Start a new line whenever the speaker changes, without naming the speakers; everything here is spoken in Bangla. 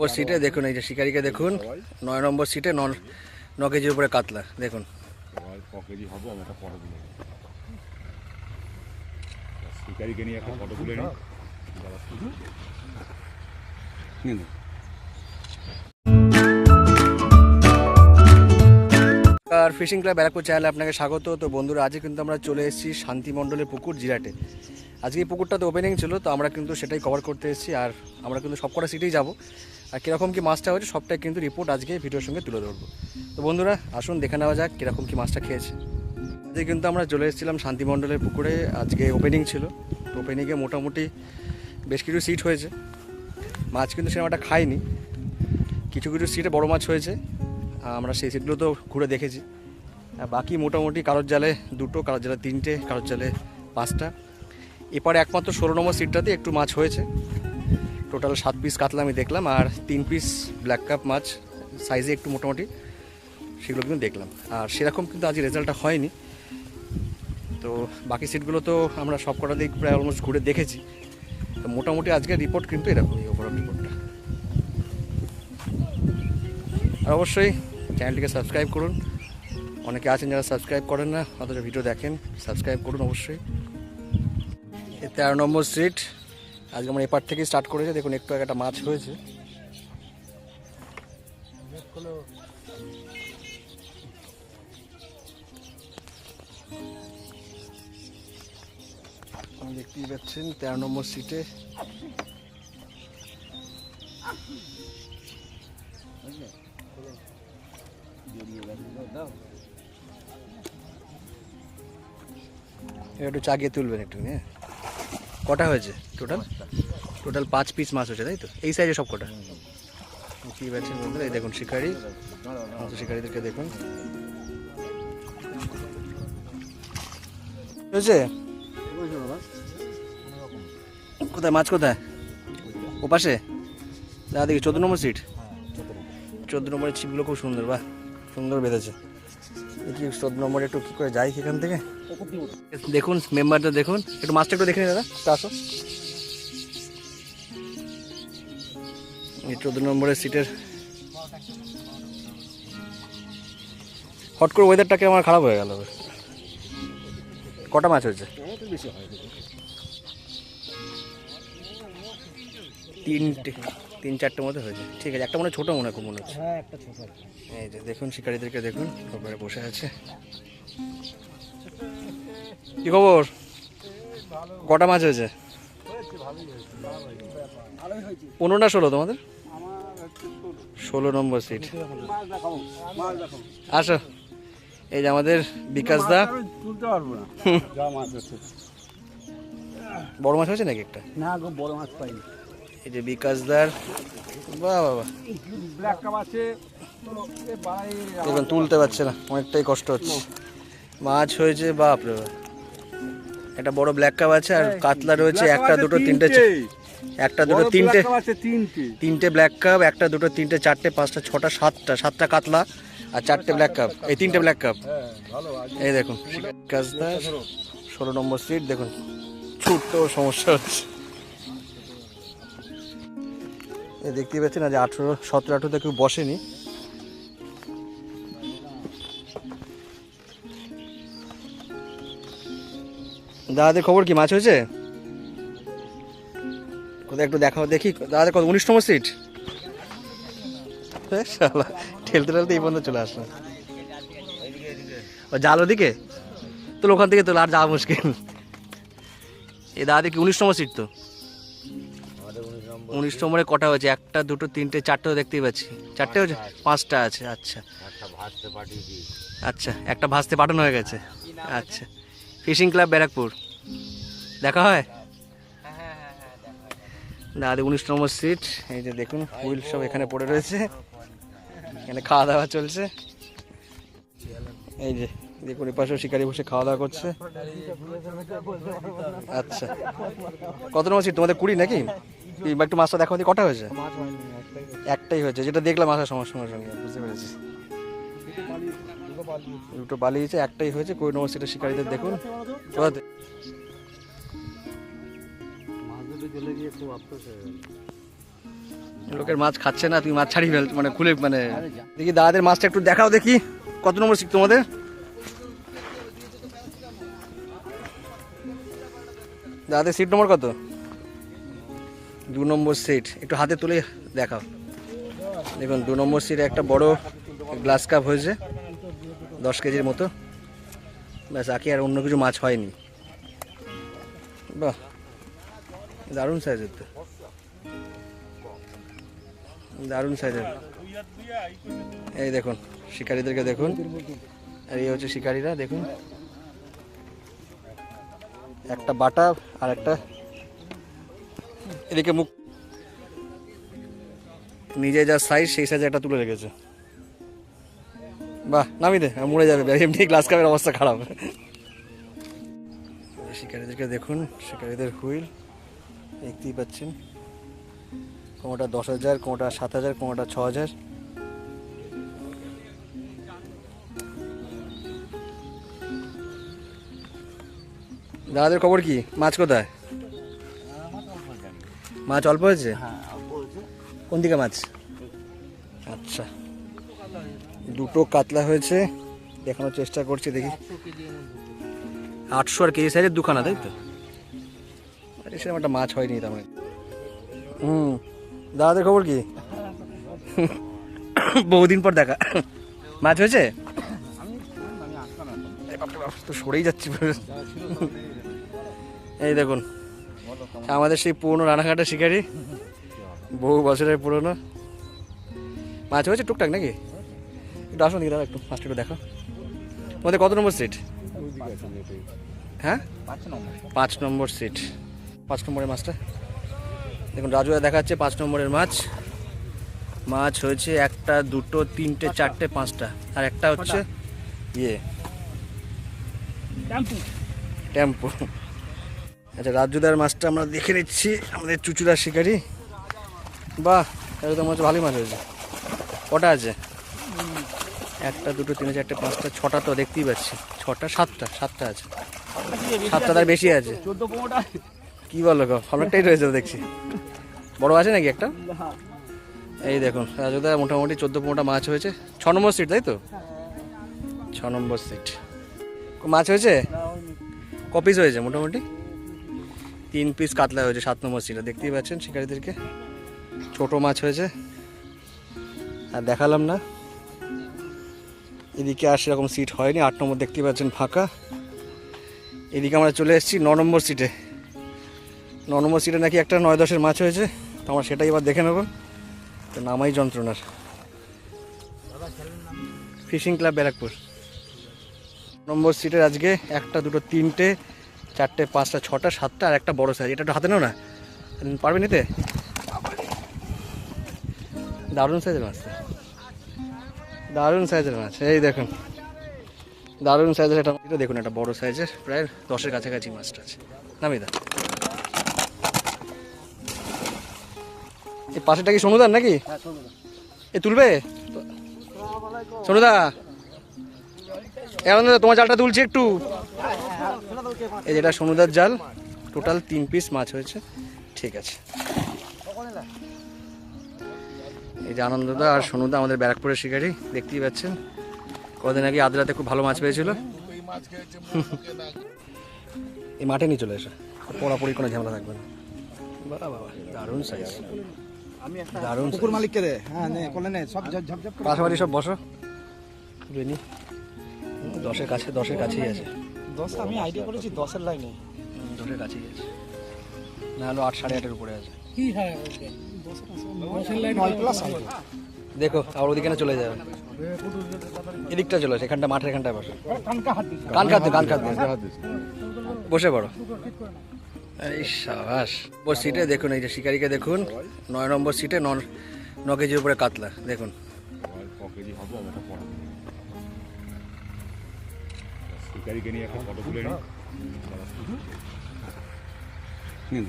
নম্বর সিটে দেখুন এই যে শিকারিকে দেখুন নয় নম্বর সিটে ন ন কেজির উপরে কাতলা দেখুন।
কেজি হবে আমি একটা ফটো শিকারিকে নিয়ে একটা ফটো তুলে নিই।
আর ফিশিং ক্লাব ব্যারাকপুর চ্যানেলে আপনাকে স্বাগত। তো বন্ধুরা আজকে কিন্তু আমরা চলে এসেছি শান্তি মণ্ডলের পুকুর জিরাটে। আজকে এই পুকুরটা তো ওপেনিং ছিল তো আমরা কিন্তু সেটাই কভার করতে এসেছি। আর আমরা কিন্তু সব কটা সিটেই যাব। আর কীরকম কী মাছটা হয়েছে সবটাই কিন্তু রিপোর্ট আজকে ভিডিওর সঙ্গে তুলে ধরবো। তো বন্ধুরা, আসুন দেখে নেওয়া যাক কীরকম কী মাছটা খেয়েছে। আজকে কিন্তু আমরা চলে এসেছিলাম শান্তিমণ্ডলের পুকুরে, আজকে ওপেনিং ছিল। তো ওপেনিংয়ে মোটামুটি বেশ কিছু সিট হয়েছে। মাছ কিন্তু সিনেমাটা খাইনি। কিছু কিছু সিটে বড় মাছ হয়েছে। আমরা সেই সিটগুলো তো ঘুরে দেখেছি। বাকি মোটামুটি কারোর জালে দুটো, কারোর জালে তিনটে, কারোর জালে পাঁচটা। এপারে একমাত্র ষোলো নম্বর সিটটাতে একটু মাছ হয়েছে। টোটাল সাত পিস কাতলা আমি দেখলাম আর তিন পিস ব্ল্যাক কাপ মাছ সাইজে একটু মোটামুটি, সেগুলো কিন্তু দেখলাম। আর সেরকম কিন্তু আজ রেজাল্টটা হয়নি। তো বাকি সিটগুলো তো আমরা সব কটা দিক প্রায় অলমোস্ট ঘুরে দেখেছি। তো মোটামুটি আজকে রিপোর্ট কিন্তু এরকমই ওভারঅল রিপোর্টটা আর অবশ্যই চ্যানেলটিকে সাবস্ক্রাইব করুন। অনেকে আছেন যারা সাবস্ক্রাইব করেন না, অথচ ভিডিও দেখেন সাবস্ক্রাইব করুন অবশ্যই। তেরো নম্বর সিট আজকে আমার এপার থেকেই স্টার্ট করেছে দেখুন একটু একটা মাছ হয়েছে। দেখতেই পাচ্ছেন তেরো নম্বর সিটে একটু চাগিয়ে তুলবেন একটু হ্যাঁ? কটা হয়েছে টোটাল টোটাল পাঁচ পিস মাছ হয়েছে, তাই তো? এই সাইজে সব কটা? কি পাচ্ছেন বন্ধুরা, এই দেখুন শিকারি। মাছ শিকারিদেরকে দেখুন। হয়েছে? কোথায়? মাছ কোথায়? ও পাশে দাদা দেখি, চোদ্দ নম্বর সিট চোদ্দ নম্বরের ছিপগুলো খুব সুন্দর, বাহ। সুন্দর বেঁধেছে। চোদ্দ নম্বরে একটু কী করে যাই এখান থেকে? দেখুন মেম্বারটা দেখুন। একটু মাছটা একটু দেখে নিন, দাদা। আসো এই চোদ্দ নম্বরের সিটের হট করে ওয়েদারটাকে আমার খারাপ হয়ে গেল? কটা মাছ হয়েছে? তিনটে। তিন চারটে মতো হয়েছে ঠিক আছে একটা মনে ছোটো মনে খুব মনে হচ্ছে।
হ্যাঁ একটা ছোট
এই যে দেখুন শিকারীদেরকে দেখুন ওপরে বসে আছে। কি খবর? কটা মাছ হয়েছে? পনেরো না ষোলো তোমাদের? ষোলো নম্বর সিট আসো। এই যে আমাদের বিকাশ দা।
তুলতে পারব না।
বড় মাছ হয়েছে নাকি একটা?
না বড় মাছ পাইনি।
এই যে বিকাশ দার বাহ বাবা দেখুন তুলতে পারছে না অনেকটাই কষ্ট হচ্ছে। মাছ হয়েছে বাপ রে একটা বড় ব্ল্যাক কাপ আছে আর কাতলা রয়েছে একটা দুটো তিনটে একটা দুটো তিনটে।
তিনটে।
ব্ল্যাক কাপ একটা দুটো তিনটে চারটে পাঁচটা ছটা সাতটা সাতটা কাতলা আর চারটে ব্ল্যাক কাপ এই তিনটে ব্ল্যাক কাপ এই দেখুন কাজদা ষোলো নম্বর সিট দেখুন ছুটতে সমস্যা হচ্ছে। এই দেখতেই পাচ্ছেন, আজ আঠেরো, সতেরো আঠেরোতে কেউ বসেনি। দাদাদের খবর কি? মাছ হয়েছে? কোথায় একটু দেখাও দেখি। দাদাদের কত উনিশতম সিট? ঠেলতে ঠেলতে এই পর্যন্ত চলে আসলো জাল ওদিকে? তো ওখান থেকে তোলা আর যাওয়া মুশকিল। এ দাদা দেখি উনিশতম সিট তো? উনিশ নম্বরে কটা হয়েছে একটা দুটো তিনটে চারটেও দেখতেই পাচ্ছি। চারটে হয়েছে পাঁচটা আছে আচ্ছা। আচ্ছা একটা ভাসতে পাঠানো হয়ে গেছে। আচ্ছা। Fishing club Barrackpore. দেখা হয়? দাদা উনিশ নম্বর সিট। এই যে দেখুন হুইল সব এখানে পড়ে রয়েছে। এখানে খাওয়া দাওয়া চলছে। এই যে দেখুন এই পাশেও শিকারি বসে খাওয়া দাওয়া করছে। আচ্ছা। কত নম্বর সিট? তোমাদের কুড়ি নাকি? এই একটু মাছটা দেখো কটা হয়েছে?
একটাই
হয়েছে। যেটা দেখলাম আসার সময় সঙ্গে সঙ্গে বুঝতে পেরেছি।
দুটো
বালিয়েছে একটাই হয়েছে কুড়ি নম্বর সিটের শিকারিদের দেখুন। কোথাতে লোকের মাছ খাচ্ছে না তুমি মাছ ছাড়িয়ে ফেল মানে খুলে মানে দেখি দাদাদের মাছটা একটু দেখাও দেখি কত নম্বর শিখ তোমাদের? দাদাদের সিট নম্বর কত? দু নম্বর সিট একটু হাতে তুলে দেখাও। দেখুন, দু নম্বর সিটে একটা বড় গ্লাস কাপ হয়েছে, দশ কেজির মতো। ব্যাস আকি আর অন্য কিছু মাছ হয়নি। বাহ, দারুণ সাইজের তো। দারুণ সাইজের এই দেখুন, শিকারীদেরকে দেখুন। আর এই হচ্ছে শিকারীরা, দেখুন। একটা বাটা আর একটা এদিকে মুখ নিজে যা সাইজ সেই সাইজে একটা তুলে রেখেছে। বাহ নামি দে, মরে যাবে। এমনি গ্লাস কাপের অবস্থা খারাপ। শিকারীদেরকে দেখুন, শিকারীদের হুইল, দেখতেই পাচ্ছেন। কোনোটা দশ হাজার কোনোটা সাত হাজার কোনোটা ছ হাজার। দাদাদের খবর কি? মাছ কোথায়? মাছ অল্প হয়েছে? কোন দিকে মাছ? আচ্ছা। দুটো কাতলা হয়েছে দেখানোর চেষ্টা করছি দেখি। আটশো আর কেজি সাইজের দুখানা তাই তো? আরে সেরকম একটা মাছ হয়নি তার মানে। হুম। দাদাদের খবর কি? বহুদিন পর দেখা। মাছ হয়েছে? তো সরেই যাচ্ছি। এই দেখুন। আমাদের সেই পুরনো রানাঘাটের শিকারি। বহু বছরের পুরনো। মাছ হয়েছে টুকটাক নাকি? একটু আসুন দিকে দাদা একটু মাছটা একটু দেখো। তোমাদের কত নম্বর সিট? হ্যাঁ? পাঁচ নম্বর সিট। পাঁচ নম্বরের মাছটা। দেখুন রাজুয়া দেখাচ্ছে পাঁচ নম্বরের মাছ। মাছ হয়েছে একটা দুটো তিনটে চারটে পাঁচটা। আর একটা হচ্ছে ইয়ে। টেম্পু। আচ্ছা রাজুদার মাছটা আমরা দেখে নিচ্ছি আমাদের চুচুড়ার শিকারি। বাহ তো হচ্ছে ভালোই মাছ হয়েছে। কটা আছে? একটা দুটো তিনটে চারটে পাঁচটা ছটা তো দেখতেই পাচ্ছি। ছটা সাতটা সাতটা আছে। সাতটা তার বেশি আছে। কি বলো গো অনেকটাই রয়েছে দেখছি। বড় আছে নাকি একটা? এই দেখুন রাজুদা মোটামুটি চোদ্দ পনেরোটা মাছ হয়েছে। ছ নম্বর সিট তাই তো? ছ নম্বর সিট মাছ হয়েছে? ক পিস হয়েছে মোটামুটি? তিন পিস কাতলা হয়েছে, সাত নম্বর সিটে দেখতেই পাচ্ছেন শিকারীদেরকে। ছোট মাছ হয়েছে। আর দেখালাম না। এদিকে আর সেরকম সিট হয়নি, আট নম্বর দেখতেই পাচ্ছেন ফাঁকা। এদিকে আমরা চলে এসেছি ন নম্বর সিটে ন নম্বর সিটে নাকি একটা নয় দশের মাছ হয়েছে, তো আমরা সেটাই এবার দেখে নেব। তো নামাই যন্ত্রণার। Fishing club Barrackpore. নম্বর সিটের আজকে একটা, দুটো, তিনটে চারটে পাঁচটা ছটা সাতটা আর একটা বড় সাইজ এটা একটু হাতে নাও না। পারবে নিতে? দারুণ সাইজের মাছ দারুণ সাইজের মাছ। এই দেখুন। দারুণ সাইজের একটা এটা দেখুন একটা বড় সাইজের প্রায় দশের কাছাকাছি মাছটা আছে। নামি দা এই পাশেটা কি সোনুদার নাকি? এ তুলবে? সোনুদা এখন তোমার জালটা তুলছি একটু। এই যেটা সোনুদার জাল টোটাল তিন পিস মাছ হয়েছে। ঠিক আছে। এই যে আনন্দদা আর সোনুদা আমাদের ব্যারাকপুরের শিকারি দেখতেই পাচ্ছেন। কদিন আগে আদ্রাতে খুব ভালো মাছ পেয়েছিল। এই মাঠে নিয়ে চলে এসো। পড়াপড়ি কোনো ঝামেলা থাকবে না। বাবা বাবা দারুণ সাইজ দারুণ
মালিককে দে। হ্যাঁ নে কোলে নে সব ঝপ ঝপ ঝপ
পাশাপাশি সব বসো। বেনি হুম, দশের কাছে দশের কাছেই আছে।
দশ আমি আইডিয়া করেছি দশের লাইনে
দশের কাছেই আছে। না হলো আট সাড়ে আটের উপরে আছে।
প্লাস
দেখো আর ওদিকে না চলে যাবে। এদিকটা চলে আসে এখানটা মাঠের এখানটায় বসো। কান খাদ্য কান খাদ্য বসে পড়ো। এই সাবাস। ওর সিটে দেখুন এই যে শিকারিকে দেখুন। নয় নম্বর সিটে ন ন কেজির উপরে কাতলা দেখুন।
শিকারিকে নিয়ে একটা ফটো তুলে নিই। নিন।